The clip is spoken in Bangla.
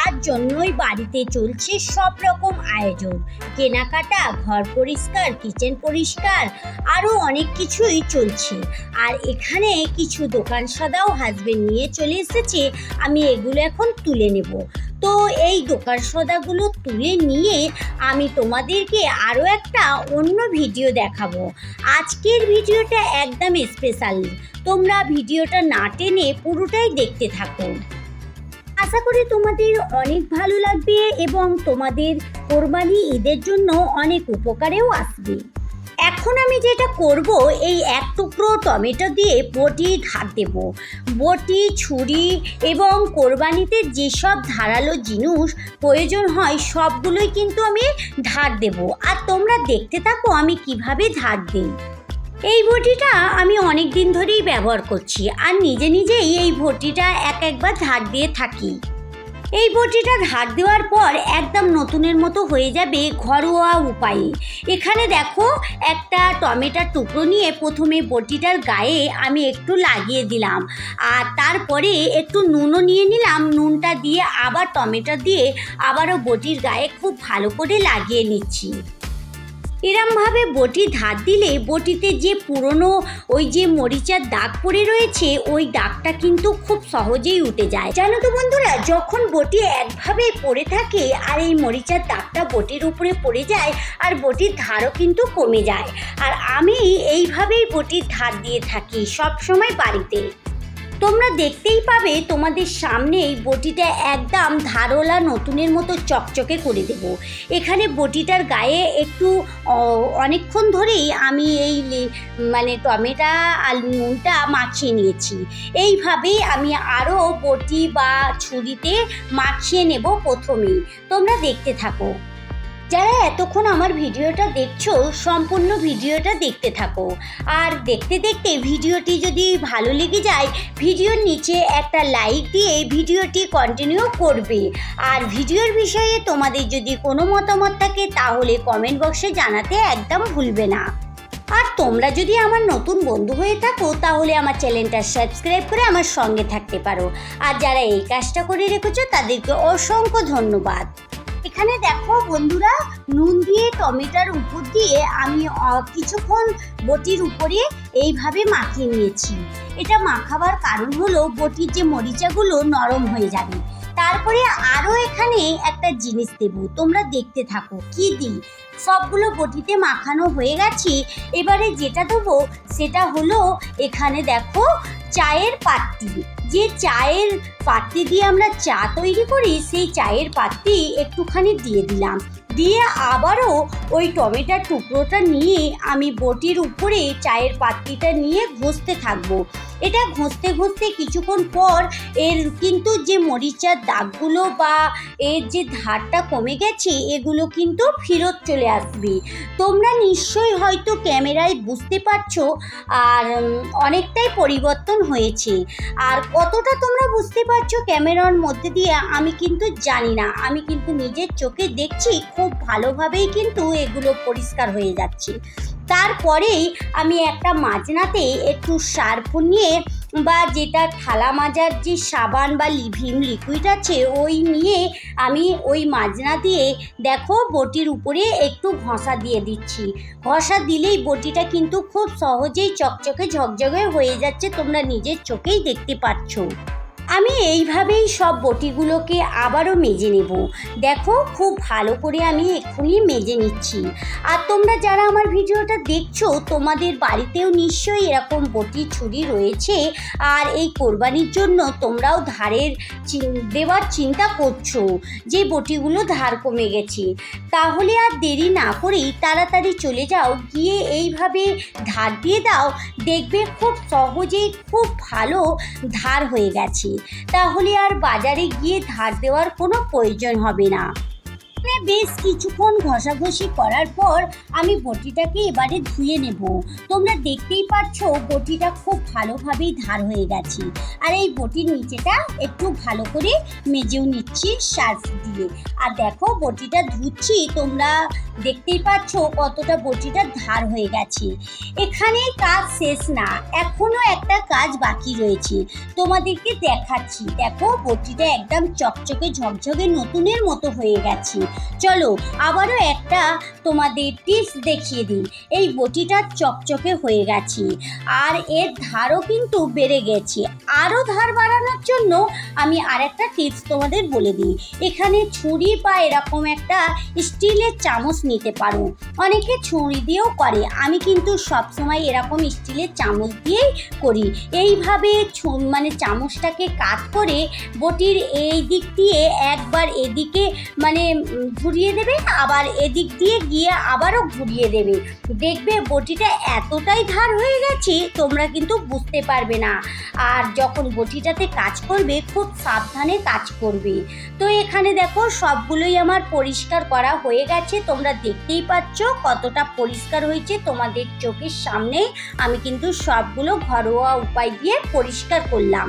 তার জন্যই বাড়িতে চলছে সব রকম আয়োজন। কেনাকাটা, ঘর পরিষ্কার, কিচেন পরিষ্কার আরও অনেক কিছুই চলছে। আর এখানে কিছু দোকান সদাও হাজবেন্ড নিয়ে চলে এসেছে, আমি এগুলো এখন তুলে নেব। তো এই দোকান সদাগুলো তুলে নিয়ে আমি তোমাদেরকে আরও একটা অন্য ভিডিও দেখাবো। আজকের ভিডিওটা একদম স্পেশাল তোমরা ভিডিওটা না টেনে পুরোটাই দেখতে থাকো। আশা করি তোমাদের অনেক ভালো লাগবে এবং তোমাদের কোরবানি ঈদের জন্য অনেক উপকারেও আসবে। এখন আমি যেটা করব, এই এক টুকরো টমেটো দিয়ে বটি ধার দেব। বটি, ছুরি এবং কোরবানিতে যেসব ধারালো জিনিস প্রয়োজন হয়, সবগুলোই কিন্তু আমি ধার দেব। আর তোমরা দেখতে থাকো আমি কীভাবে ধার দিই। এই বটিটা আমি অনেক দিন ধরেই ব্যবহার করছি আর নিজে নিজেই এই বটিটা এক একবার ধার দিয়ে থাকি। এই বটিটা ধার দেওয়ার পর একদম নতুনের মতো হয়ে যাবে ঘরোয়া উপায়ে। এখানে দেখো, একটা টমেটোর টুকরো নিয়ে প্রথমে বটিটার গায়ে আমি একটু লাগিয়ে দিলাম। আর তারপরে একটু নুনও নিয়ে নিলাম, নুনটা দিয়ে আবার টমেটো দিয়ে আবারও বটির গায়ে খুব ভালো করে লাগিয়ে নিচ্ছি। এরমভাবে বটি ধার দিলে বটিতে যে পুরনো ওই যে মরিচার দাগ পড়ে রয়েছে, ওই দাগটা কিন্তু খুব সহজেই উঠে যায়। জানো তো বন্ধুরা, যখন বটি একভাবে পড়ে থাকে আর এই মরিচার দাগটা বটির উপরে পড়ে যায় আর বটির ধারও কিন্তু কমে যায়। আর আমি এইভাবেই বটির ধার দিয়ে থাকি সব সময় বাড়িতে। তোমরা দেখতেই পাবে তোমাদের সামনে এই বটিটা একদম ধারওয়ালা নতুনের মতো চকচকে করে দেব। এখানে বটিটার গায়ে একটু অনেকক্ষণ ধরেই আমি এই মানে টমেটা আর নুনটা মাখিয়ে নিয়েছি। এইভাবেই আমি আরও বটি বা ছুরিতে মাখিয়ে নেব প্রথমেই। তোমরা দেখতে থাকো। যারা এতক্ষণ আমার ভিডিওটা দেখছ, সম্পূর্ণ ভিডিওটা দেখতে থাকো। আর দেখতে দেখতে ভিডিওটি যদি ভালো লেগে যায়, ভিডিওর নিচে একটা লাইক দিয়ে ভিডিওটি কন্টিনিউ করবে। আর ভিডিওর বিষয়ে তোমাদের যদি কোনো মতামত থাকে, তাহলে কমেন্ট বক্সে জানাতে একদম ভুলবে না। আর তোমরা যদি আমার নতুন বন্ধু হয়ে থাকো, তাহলে আমার চ্যানেলটা সাবস্ক্রাইব করে আমার সঙ্গে থাকতে পারো। আর যারা এই কাজটা করে রেখেছো, তাদেরকে অসংখ্য ধন্যবাদ। এখানে দেখো বন্ধুরা, নুন দিয়ে, টমেটোর উপর দিয়ে আমি কিছুক্ষণ বটির উপরে এইভাবে মাখিয়ে নিয়েছি। এটা মাখাবার কারণ হলো বটির যে মরিচাগুলো নরম হয়ে যাবে। তারপরে আরও এখানে একটা জিনিস দেব, তোমরা দেখতে থাকো, কি দিই? সবগুলো বটিতে মাখানো হয়ে গেছে, এবারে যেটা দেবো সেটা হলো এখানে দেখো চায়ের পাত্তি। যে চায়ের পাত্তি দিয়ে আমরা চা তৈরি করি, সেই চায়ের পাত্তি একটুখানি দিয়ে দিলাম। দিয়ে আবারও ওই টমেটোর টুকরোটা নিয়ে আমি বটির উপরে চায়ের পাত্তিটা নিয়ে ঘষতে থাকব। এটা ঘষতে ঘষতে কিছুক্ষণ পর এর কিন্তু যে মরিচার দাগগুলো বা এর যে ধারটা কমে গেছে, এগুলো কিন্তু ফেরত চলে আসবে। তোমরা নিশ্চয়ই হয়তো ক্যামেরায় বুঝতে পারছ আর অনেকটাই পরিবর্তন হয়েছে। আর কতটা তোমরা বুঝতে পারছ ক্যামেরার মধ্যে দিয়ে, আমি কিন্তু জানি না। আমি কিন্তু নিজের চোখে দেখছি, খুব ভালোভাবেই কিন্তু এগুলো পরিষ্কার হয়ে যাচ্ছে। তারপরেই আমি একটা মাজনাতে একটু সার্ফ নিয়ে বা যেটা থালা মাজার যে সাবান বা লিভিম লিকুইড আছে, ওই নিয়ে আমি ওই মাজনা দিয়ে দেখো বটির উপরে একটু ঘষা দিয়ে দিচ্ছি। ঘষা দিলেই বটিটা কিন্তু খুব সহজেই চকচকে ঝকঝকে হয়ে যাচ্ছে, তোমরা নিজের চোখেই দেখতে পাচ্ছ। আমি এইভাবেই সব বটিগুলোকে আবারও মেজে নেব। দেখো, খুব ভালো করে আমি এক্ষুনি মেজে নিচ্ছি। আর তোমরা যারা আমার ভিডিওটা দেখছ, তোমাদের বাড়িতেও নিশ্চয়ই এরকম বটি ছুরি রয়েছে। আর এই কোরবানির জন্য তোমরাও ধারের দেওয়ার চিন্তা করছ যে বটিগুলো ধার কমে গেছে। তাহলে আর দেরি না করেই তাড়াতাড়ি চলে যাও, গিয়ে এইভাবে ধার দিয়ে দাও। দেখবে খুব সহজেই খুব ভালো ধার হয়ে গেছে। তাহলে আর বাজারে গিয়ে ধার দেওয়ার কোনো প্রয়োজন হবে না। বেশ কিছুক্ষণ ঘষাঘষি করার পর আমি বটিটাকে এবারে ধুয়ে নেব। তোমরা দেখতেই পাচ্ছ বটিটা খুব ভালোভাবেই ধার হয়ে গেছে। আর এই বটির নিচেটা একটু ভালো করে মেজেও নিচ্ছি সার্ফ দিয়ে। আর দেখো বটিটা ধুচ্ছি, তোমরা দেখতেই পাচ্ছ কতটা বটিটা ধার হয়ে গেছে। এখানে কাজ শেষ না, এখনও একটা কাজ বাকি রয়েছে। তোমাদেরকে দেখাচ্ছি। দেখো বটিটা একদম চকচকে ঝকঝকে নতুনের মতো হয়ে গেছে। চলো আবারও একটা তোমাদের টিপস দেখিয়ে দিই। এই বটিটা চকচকে হয়ে গেছে আর এর ধারও কিন্তু বেড়ে গেছে। আরও ধার বাড়ানোর জন্য আমি আরেকটা টিপস তোমাদের বলে দিই। এখানে ছুরি বা এরকম একটা স্টিলের চামচ নিতে পারো। অনেকে ছুরি দিয়েও করে। আমি কিন্তু সবসময় এরকম স্টিলের চামচ দিয়েই করি। এইভাবে মানে চামচটাকে কাট করে বটির এই দিক দিয়ে একবার এদিকে মানে ঘুরিয়ে দেবে, আবার এদিক দিয়ে গিয়ে আবারও ঘুরিয়ে দেবে। দেখবে বটিটা এতটাই ধার হয়ে গেছে, তোমরা কিন্তু বুঝতে পারবে না। আর যখন বটিটাতে কাজ করবে, খুব সাবধানে কাজ করবে। তো এখানে দেখো, সবগুলোই আমার পরিষ্কার করা হয়ে গেছে। তোমরা দেখতেই পাচ্ছ কতটা পরিষ্কার হয়েছে তোমাদের চোখের সামনে। আমি কিন্তু সবগুলো ঘরোয়া উপায় দিয়ে পরিষ্কার করলাম।